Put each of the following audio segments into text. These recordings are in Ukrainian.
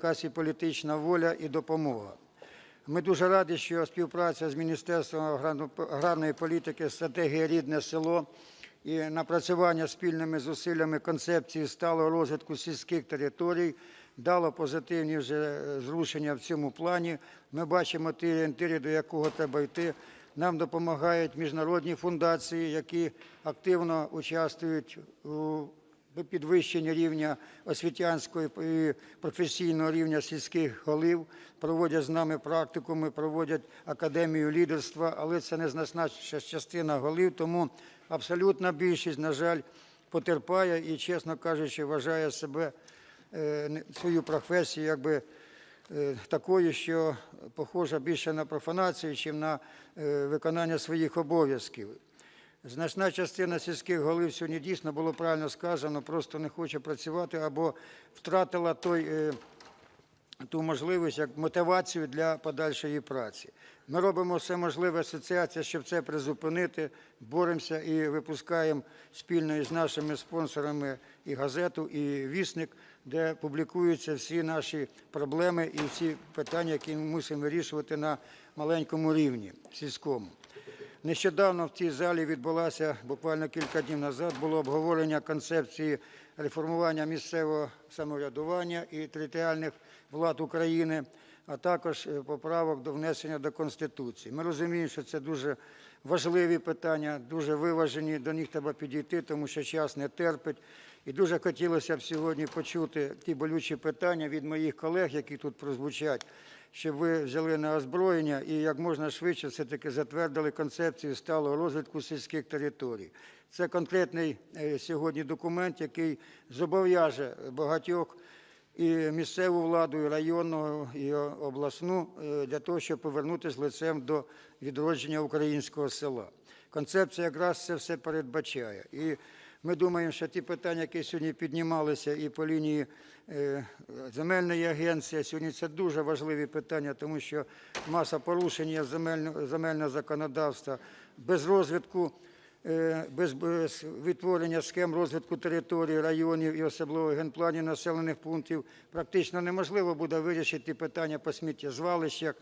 якась і політична воля і допомога. Ми дуже раді, що співпраця з Міністерством аграрно- аграрної політики, стратегія рідне село і напрацювання спільними зусиллями концепції сталого розвитку сільських територій дало позитивні вже е, зрушення в цьому плані. Ми бачимо ті орієнтири, до якого треба йти. Нам допомагають міжнародні фундації, які активно участвують у підвищення рівня освітянського і професійного рівня сільських голів, проводять з нами практикуми, проводять академію лідерства, але це незначна частина голів, тому абсолютна більшість, на жаль, потерпає і, чесно кажучи, вважає себе е, свою професію якби е, такою, що похожа більше на профанацію, ніж на е, виконання своїх обов'язків. Значна частина сільських голів сьогодні дійсно було правильно сказано, просто не хоче працювати або втратила той, е, ту можливість як мотивацію для подальшої праці. Ми робимо все можливе асоціація, щоб це призупинити, боремося і випускаємо спільно із нашими спонсорами і газету, і вісник, де публікуються всі наші проблеми і всі питання, які ми мусимо вирішувати на маленькому рівні сільському. Нещодавно в цій залі відбулося буквально кілька днів назад було обговорення концепції реформування місцевого самоврядування і територіальних влад України, а також е, поправок до внесення до Конституції. Ми розуміємо, що це дуже важливі питання, дуже виважені. До них треба підійти, тому що час не терпить. І дуже хотілося б сьогодні почути ті болючі питання від моїх колег, які тут прозвучать щоб ви взяли на озброєння і як можна швидше все-таки затвердили концепцію сталого розвитку сільських територій. Це конкретний е, сьогодні документ, який зобов'яже багатьох і місцеву владу, і районну, і обласну е, для того, щоб повернутися лицем до відродження українського села. Концепція якраз це все передбачає. І ми думаємо, що ті питання, які сьогодні піднімалися і по лінії е, земельної агенції, сьогодні це дуже важливі питання, тому що маса порушення земельного, земельного законодавства без розвитку, е, без, без відтворення схем розвитку територій, районів і особливо генпланів населених пунктів практично неможливо буде вирішити питання по сміттєзвалищах,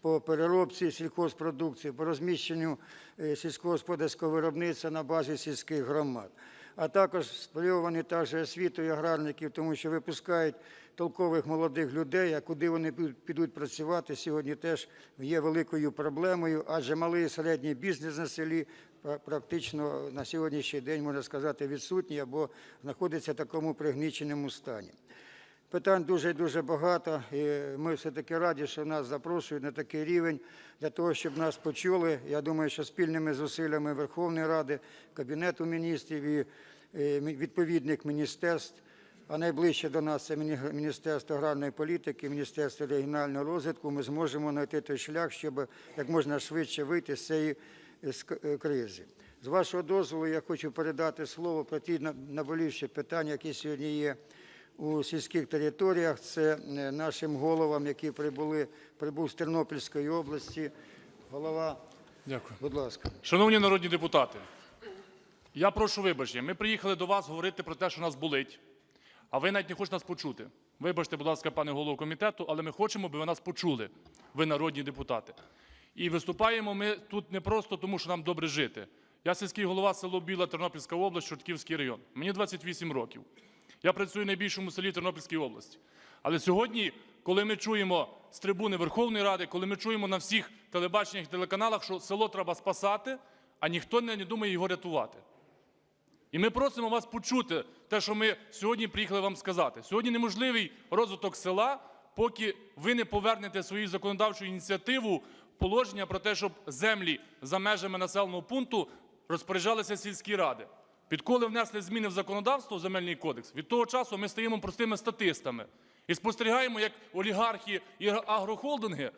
по переробці сільхозпродукції, по розміщенню е, сільськогосподарського виробництва на базі сільських громад. А також сплювані та же освітою аграрників, тому що випускають толкових молодих людей, а куди вони підуть- працювати, сьогодні теж є великою проблемою, адже малий і середній бізнес на селі практично на сьогоднішній день, можна сказати, відсутній або знаходиться в такому пригніченому стані. Питань дуже дуже багато. І ми все-таки раді, що нас запрошують на такий рівень для того, щоб нас почули. Я думаю, що спільними зусиллями Верховної Ради, Кабінету міністрів і відповідних міністерств, а найближче до нас це Міністерство аграрної політики, Міністерство регіонального розвитку, ми зможемо знайти той шлях, щоб як можна швидше вийти з цієї е, е, кризи. З вашого дозволу я хочу передати слово про ті на- наболівші питання, які сьогодні є у сільських територіях. Це е, нашим головам, які прибули, прибув з Тернопільської області. Голова, Дякую. будь ласка. Шановні народні депутати, я прошу вибачення. Ми приїхали до вас говорити про те, що нас болить, а ви навіть не хочете нас почути. Вибачте, будь ласка, пане голову комітету, але ми хочемо, аби ви нас почули, ви народні депутати. І виступаємо ми тут не просто тому, що нам добре жити. Я сільський голова село Біла, Тернопільська область, Чортківський район. Мені 28 років. Я працюю в найбільшому селі Тернопільській області. Але сьогодні, коли ми чуємо з трибуни Верховної Ради, коли ми чуємо на всіх телебаченнях і телеканалах, що село треба спасати, а ніхто не думає його рятувати. І ми просимо вас почути те, що ми сьогодні приїхали вам сказати. Сьогодні неможливий розвиток села, поки ви не повернете свою законодавчу ініціативу положення про те, щоб землі за межами населеного пункту розпоряджалися сільські ради. Відколи внесли зміни в законодавство в земельний кодекс, від того часу ми стаємо простими статистами і спостерігаємо, як олігархи і агрохолдинги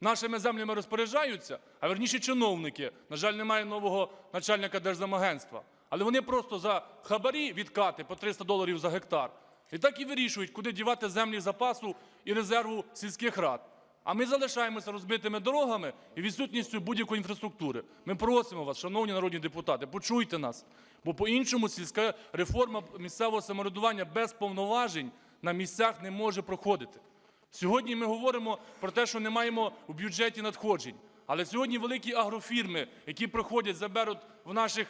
нашими землями розпоряджаються, а верніше чиновники. На жаль, немає нового начальника Держземагентства. Але вони просто за хабарі відкати по 300 доларів за гектар. І так і вирішують, куди дівати землі запасу і резерву сільських рад. А ми залишаємося розбитими дорогами і відсутністю будь-якої інфраструктури. Ми просимо вас, шановні народні депутати, почуйте нас. Бо по-іншому сільська реформа місцевого самоврядування без повноважень на місцях не може проходити. Сьогодні ми говоримо про те, що не маємо в бюджеті надходжень. Але сьогодні великі агрофірми, які приходять, заберуть в наших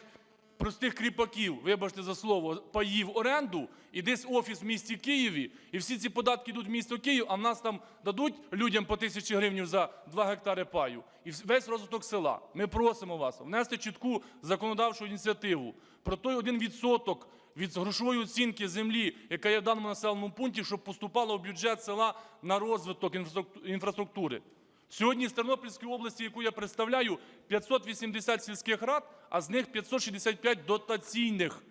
простих кріпаків, вибачте за слово, паїв оренду, і десь офіс в місті Києві, і всі ці податки йдуть в місто Київ, а в нас там дадуть людям по тисячі гривень за 2 гектари паю. І весь розвиток села. Ми просимо вас внести чітку законодавчу ініціативу про той один відсоток від грошової оцінки землі, яка є в даному населеному пункті, щоб поступала в бюджет села на розвиток інфраструктури. Сьогодні з Тернопільської області, яку я представляю, 580 сільських рад, а з них 565 дотаційних.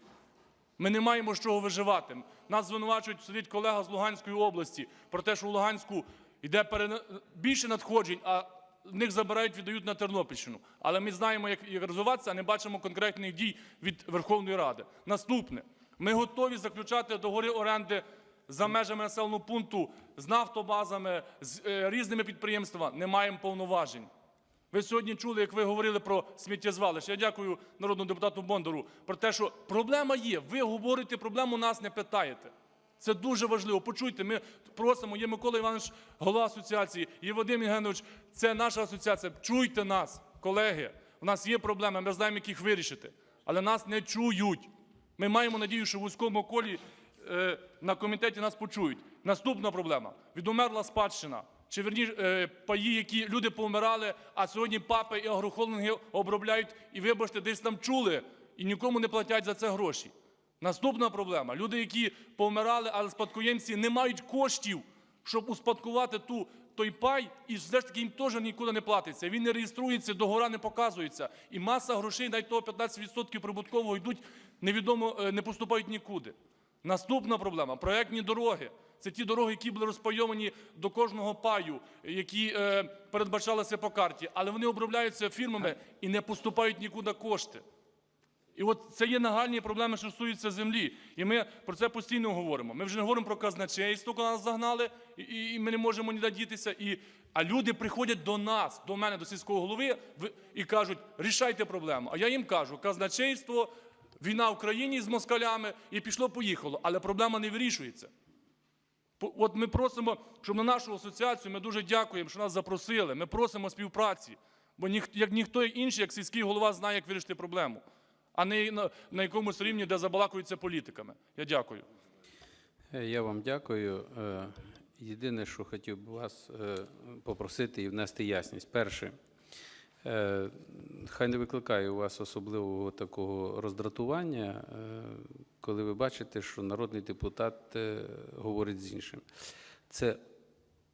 Ми не маємо з чого виживати. Нас звинувачують, сидить колега з Луганської області, про те, що в Луганську йде перена- більше надходжень, а в них забирають, віддають на Тернопільщину. Але ми знаємо, як розвиватися, а не бачимо конкретних дій від Верховної Ради. Наступне. Ми готові заключати договори оренди за межами населеного пункту з нафтобазами, з е, різними підприємствами. Не маємо повноважень. Ви сьогодні чули, як ви говорили про сміттєзвалище. Я дякую народному депутату Бондару про те, що проблема є. Ви говорите, проблему нас не питаєте. Це дуже важливо. Почуйте, ми просимо, є Микола Іванович, голова асоціації, є Вадим Євгенович, це наша асоціація. Чуйте нас, колеги. У нас є проблеми, ми знаємо, як їх вирішити. Але нас не чують. Ми маємо надію, що в вузькому колі е, на комітеті нас почують. Наступна проблема відомерла спадщина. Чи верні е, паї, які люди помирали, а сьогодні папи і агрохолдинги обробляють, і вибачте, десь там чули, і нікому не платять за це гроші. Наступна проблема: люди, які помирали, але спадкоємці не мають коштів, щоб успадкувати ту, той пай, і все ж таки їм теж нікуди не платиться. Він не реєструється, догора не показується. І маса грошей, навіть того 15% прибуткового йдуть, невідомо е, не поступають нікуди. Наступна проблема проектні дороги. Це ті дороги, які були розпайовані до кожного паю, які е, передбачалися по карті, але вони обробляються фірмами і не поступають нікуди кошти. І от це є нагальні проблеми, що стосуються землі. І ми про це постійно говоримо. Ми вже не говоримо про казначейство, коли нас загнали, і, і ми не можемо ніде дітися. І, а люди приходять до нас, до мене, до сільського голови, і кажуть, рішайте проблему. А я їм кажу, казначейство, війна в країні з москалями, і пішло-поїхало. Але проблема не вирішується. От ми просимо, щоб на нашу асоціацію ми дуже дякуємо, що нас запросили. Ми просимо співпраці. Бо ніх, як ніхто інший, як сільський голова, знає, як вирішити проблему, а не на, якомусь рівні, де забалакуються політиками. Я дякую. Е, Я вам дякую. Е, Єдине, що хотів би вас е, попросити і внести ясність. Перше, хай не викликає у вас особливого такого роздратування, е, коли ви бачите, що народний депутат е, говорить з іншим. Це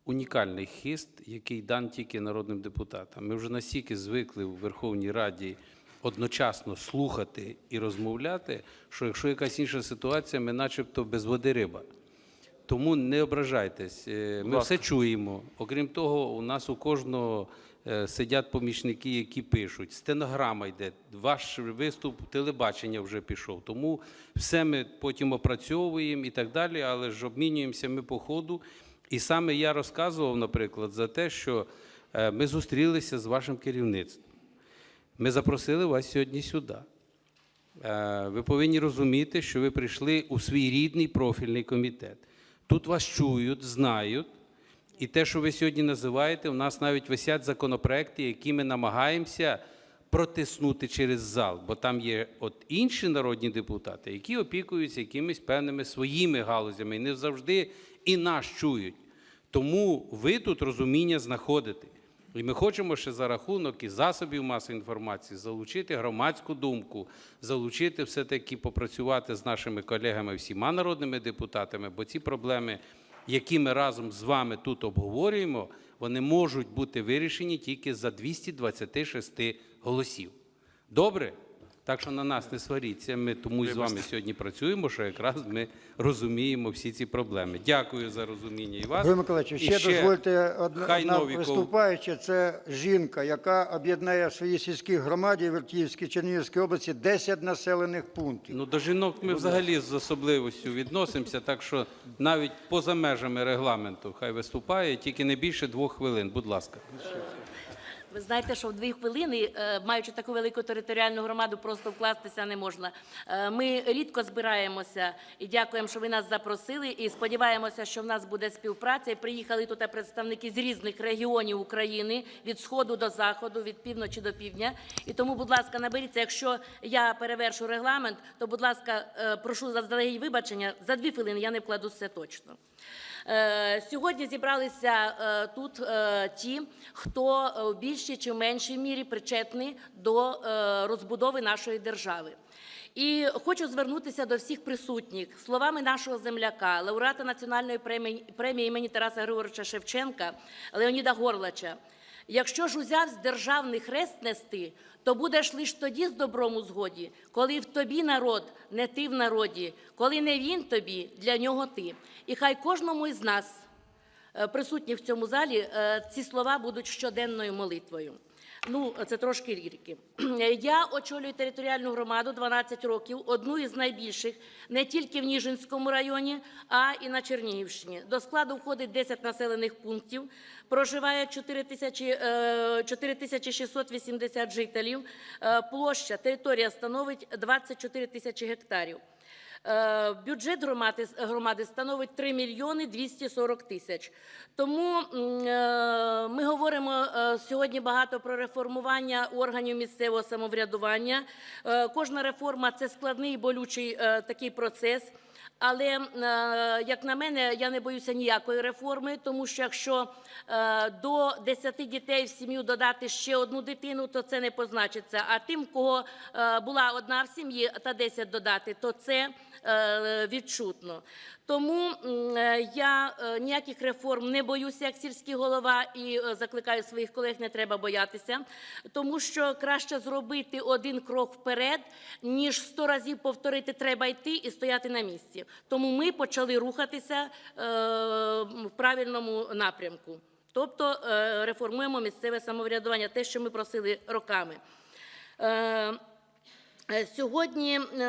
унікальний хист, який дан тільки народним депутатам. Ми вже настільки звикли в Верховній Раді одночасно слухати і розмовляти, що якщо якась інша ситуація, ми начебто без води риба. Тому не ображайтесь. Е, Ми все чуємо. Окрім того, у нас у кожного е, сидять помічники, які пишуть. Стенограма йде. Ваш виступ телебачення вже пішов. Тому все ми потім опрацьовуємо і так далі, але ж обмінюємося ми по ходу. І саме я розказував, наприклад, за те, що е, ми зустрілися з вашим керівництвом. Ми запросили вас сьогодні сюди. Е, Ви повинні розуміти, що ви прийшли у свій рідний профільний комітет. Тут вас чують, знають. І те, що ви сьогодні називаєте, у нас навіть висять законопроекти, які ми намагаємося протиснути через зал, бо там є от інші народні депутати, які опікуються якимись певними своїми галузями і не завжди і нас чують. Тому ви тут розуміння знаходите. І ми хочемо ще за рахунок і засобів масової інформації залучити громадську думку, залучити все-таки попрацювати з нашими колегами, всіма народними депутатами, бо ці проблеми, які ми разом з вами тут обговорюємо, вони можуть бути вирішені тільки за 226 голосів. Добре? Так що на нас не сваріться. Ми тому і з вами сьогодні працюємо, що якраз ми розуміємо всі ці проблеми. Дякую за розуміння і вас. Григорій Миколаївич, І ще, дозвольте одна, хай одна виступаюча. Це жінка, яка об'єднає в своїй сільській громаді Вертіївській Чернігівській області 10 населених пунктів. Ну, до жінок ми взагалі з особливістю відносимося, так що навіть поза межами регламенту хай виступає, тільки не більше двох хвилин. Будь ласка. Ви знаєте, що в дві хвилини, е, маючи таку велику територіальну громаду, просто вкластися не можна. Е, Ми рідко збираємося і дякуємо, що ви нас запросили. І сподіваємося, що в нас буде співпраця. Приїхали тут представники з різних регіонів України від сходу до заходу, від півночі до півдня. І тому, будь ласка, наберіться. Якщо я перевершу регламент, то будь ласка, е, прошу заздалегідь вибачення. За дві хвилини я не вкладу все точно. Е, Сьогодні зібралися е, тут е, ті, хто в більшій чи меншій мірі причетний до розбудови нашої держави. І хочу звернутися до всіх присутніх словами нашого земляка, лауреата національної премії, премії імені Тараса Григоровича Шевченка Леоніда Горлача. Якщо ж узяв з державний хрест нести, то будеш лиш тоді з добром у згоді, коли в тобі народ, не ти в народі, коли не він тобі, для нього ти. І хай кожному із нас, е, присутніх в цьому залі, е, ці слова будуть щоденною молитвою. Ну, це трошки лірики. Я очолюю територіальну громаду 12 років, одну із найбільших не тільки в Ніжинському районі, а і на Чернігівщині. До складу входить 10 населених пунктів, проживає 4 тисячі, е, 4680 жителів. Е, Площа, територія становить 24 тисячі гектарів. Е, Бюджет громади, громади становить 3 мільйони 240 тисяч. Тому е, ми говоримо е, сьогодні багато про реформування органів місцевого самоврядування. Кожна реформа це складний і болючий такий процес. Але е, як на мене, я не боюся ніякої реформи, тому що якщо е, до 10 дітей в сім'ю додати ще одну дитину, то це не позначиться. А тим, кого е, була одна в сім'ї та 10 додати, то це відчутно. Тому е, я е, ніяких реформ не боюся, як сільський голова, і е, закликаю своїх колег, не треба боятися, тому що краще зробити один крок вперед, ніж сто разів повторити треба йти і стояти на місці. Тому ми почали рухатися в правильному напрямку. Тобто реформуємо місцеве самоврядування, те, що ми просили роками. Е, Сьогодні е,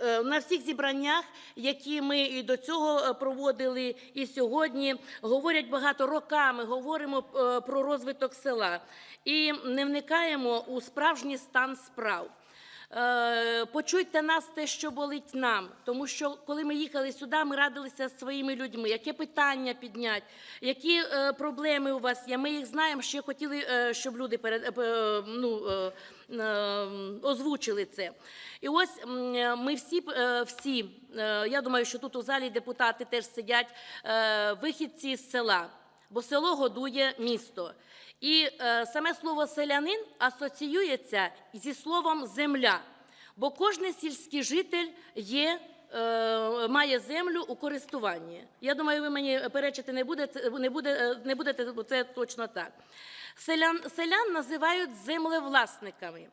е, на всіх зібраннях, які ми і до цього проводили, і сьогодні говорять багато роками, говоримо про розвиток села і не вникаємо у справжній стан справ. Почуйте нас те, що болить нам, тому що коли ми їхали сюди, ми радилися з своїми людьми, яке питання підняти, які проблеми у вас є. Ми їх знаємо, ще хотіли, щоб люди перед ну, озвучили це. І ось е, ми всі, е, всі, е, я думаю, що тут у залі депутати теж сидять, е, вихідці з села, бо село годує місто. І е, саме слово селянин асоціюється зі словом земля, бо кожен сільський житель є. е, Має землю у користуванні. Я думаю, ви мені перечити не будете, не буде, е, не будете, це точно так. Селян, селян називають землевласниками.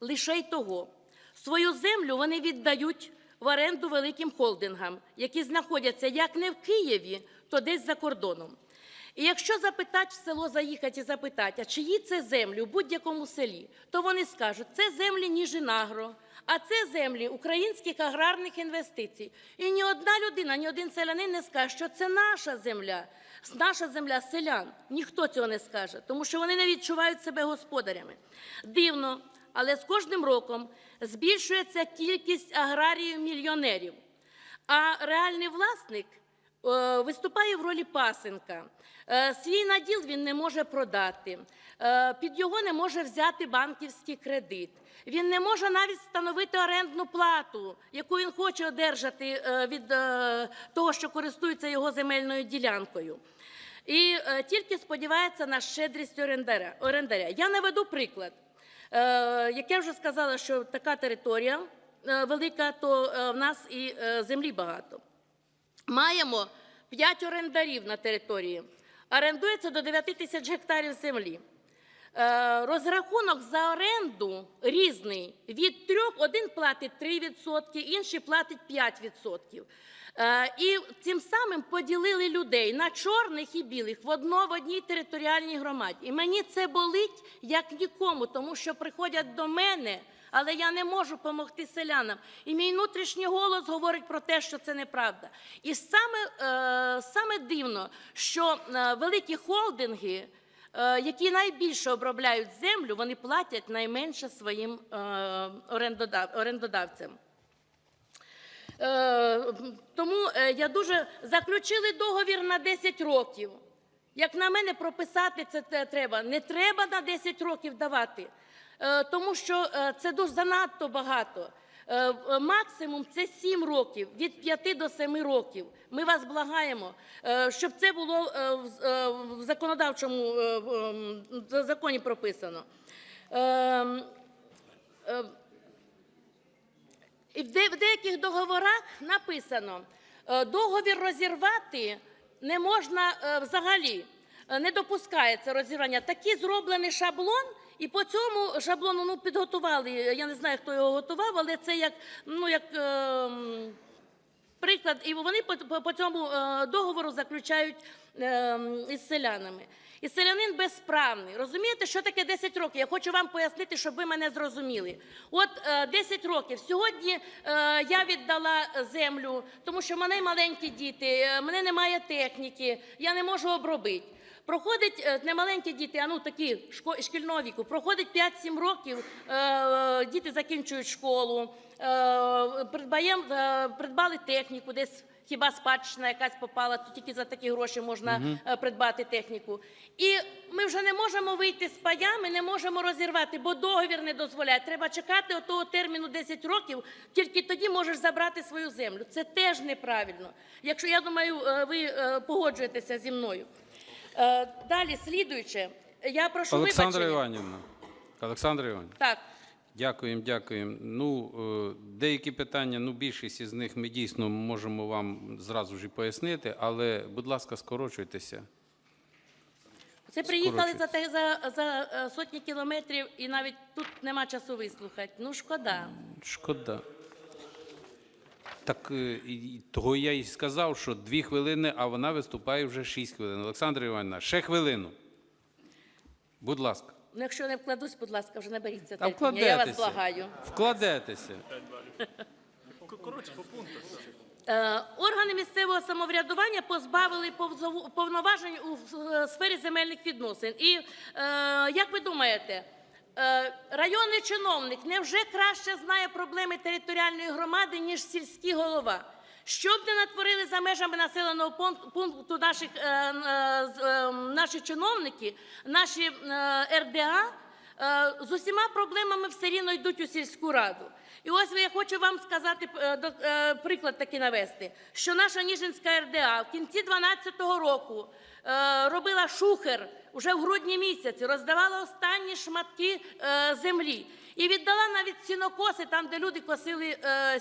Лише й того. Свою землю вони віддають в оренду великим холдингам, які знаходяться як не в Києві, то десь за кордоном. І якщо запитати в село заїхати і запитати, а чиї це землі в будь-якому селі, то вони скажуть, це землі Ніжинагро, а це землі українських аграрних інвестицій. І ні одна людина, ні один селянин не скаже, що це наша земля, наша земля селян. Ніхто цього не скаже, тому що вони не відчувають себе господарями. Дивно, але з кожним роком збільшується кількість аграріїв-мільйонерів, а реальний власник виступає в ролі пасенка. Е, Свій наділ він не може продати, Е, під його не може взяти банківський кредит. Він не може навіть встановити орендну плату, яку він хоче одержати е, від е, того, що користується його земельною ділянкою. І е, тільки сподівається на щедрість орендаря. Я наведу приклад. Е, Як я вже сказала, що така територія е, велика, то е, в нас і е, землі багато. Маємо 5 орендарів на території. Орендується до 9 тисяч гектарів землі. Е, Розрахунок за оренду різний. Від трьох один платить 3%, інший платить 5%. Е, І цим самим поділили людей на чорних і білих в одно в одній територіальній громаді. І мені це болить як нікому, тому що приходять до мене, але я не можу допомогти селянам. І мій внутрішній голос говорить про те, що це неправда. І саме, е, саме дивно, що е, великі холдинги які найбільше обробляють землю, вони платять найменше своїм орендодавцям. Е, Тому е, я дуже заключили договір на 10 років. Як на мене, прописати це треба. Не треба на 10 років давати, е, тому що це дуже занадто багато. Максимум це 7 років, від 5 до 7 років. Ми вас благаємо, щоб це було в законодавчому ем, в законі прописано. І в деяких договорах написано, е, договір розірвати не можна е, взагалі, е, не допускається розірвання. Такий зроблений шаблон, і по цьому шаблону ну, підготували. Я не знаю, хто його готував, але це як, ну, як е, приклад. І вони по, по, по цьому договору заключають е, із селянами. І селянин безправний. Розумієте, що таке 10 років? Я хочу вам пояснити, щоб ви мене зрозуміли. От е, 10 років. Сьогодні е, я віддала землю, тому що в мене маленькі діти, е, мене немає техніки, я не можу обробити. Проходить е, немаленькі діти, а ну такі шкільного віку, проходить 5-7 років, е, діти закінчують школу, е, е, придбали техніку, десь хіба спадщина якась попала, то тільки за такі гроші можна е, придбати техніку. І ми вже не можемо вийти з паями, не можемо розірвати, бо договір не дозволяє. Треба чекати отого терміну 10 років, тільки тоді можеш забрати свою землю. Це теж неправильно. Якщо я думаю, е, ви е, погоджуєтеся зі мною. Далі, слідуюче, я прошу Олександра вибачення. Іванівна. Олександра Іванівна. Так. Дякуємо, дякуємо. Ну, е, деякі питання, ну, більшість із них ми дійсно можемо вам зразу ж і пояснити, але, будь ласка, скорочуйтеся. Це приїхали за, те- за, за е, сотні кілометрів і навіть тут нема часу вислухати. Ну, шкода. Шкода. Так е, і- і того я і сказав, що дві хвилини, а вона виступає вже шість хвилин. Олександра Іванівна, ще хвилину. Будь ласка. Ну, якщо не вкладусь, будь ласка, вже наберіться Та терпіння. Я вас вкладетеся. благаю. Вкладетеся. Е, Органи місцевого самоврядування позбавили повзову- повноважень у е, сфері земельних відносин. І е, як ви думаєте, е, районний чиновник невже краще знає проблеми територіальної громади, ніж сільський голова? Що б не натворили за межами населеного пунк- пункту наших, е, е, е, наші чиновники, наші РДА, з усіма проблемами все рівно йдуть у сільську раду. І ось я хочу вам сказати приклад такий навести, що наша Ніжинська РДА в кінці 2012 року робила шухер уже в грудні місяці, роздавала останні шматки землі і віддала навіть сінокоси там, де люди косили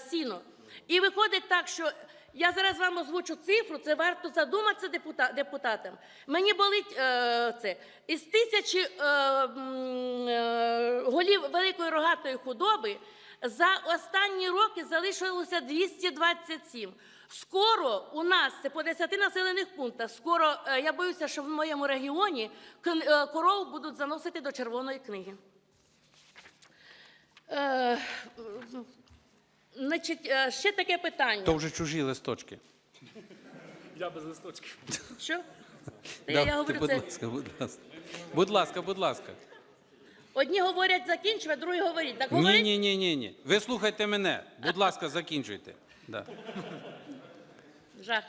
сіно. І виходить так, що я зараз вам озвучу цифру, це варто задуматися депутатам. Мені болить е, це. Із тисячі е, е, голів великої рогатої худоби за останні роки залишилося 227. Скоро у нас, це по 10 населених пунктах, скоро, я боюся, що в моєму регіоні коров будуть заносити до червоної книги. Значить, е, ще таке питання. То вже чужі листочки. Я без листочків. Що? Та я, Давайте, говорю, будь це ласка, будь ласка. Будь ласка, будь ласка. одні говорять закінчувати, другі говорять. Так Ні, говорить? ні, ні, ні, ні. Ви слухайте мене. Будь ласка, закінчуйте. Да. Жах.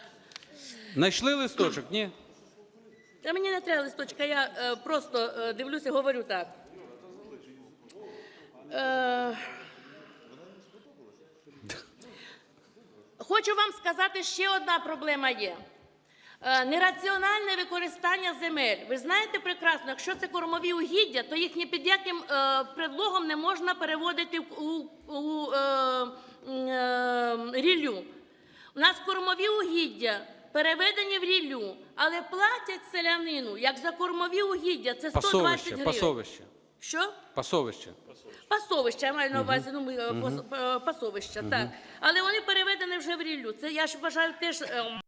Знайшли листочок? Ні? Та мені не треба листочка, я е, просто е, дивлюся, говорю так. Е, хочу вам сказати, ще одна проблема є. Е, Нераціональне використання земель. Ви знаєте прекрасно, якщо це кормові угіддя, то їх ні під яким е, предлогом не можна переводити у, у е, е, ріллю. У нас кормові угіддя переведені в ріллю, але платять селянину, як за кормові угіддя, це 120 Пасовище, гривень. пасовище. Що? Пасовище. Пасовище, я маю на увазі, ну, ми, е, пас- е, пасовища, так. Але вони переведені вже в ріллю. Це, я ж вважаю, теж ем,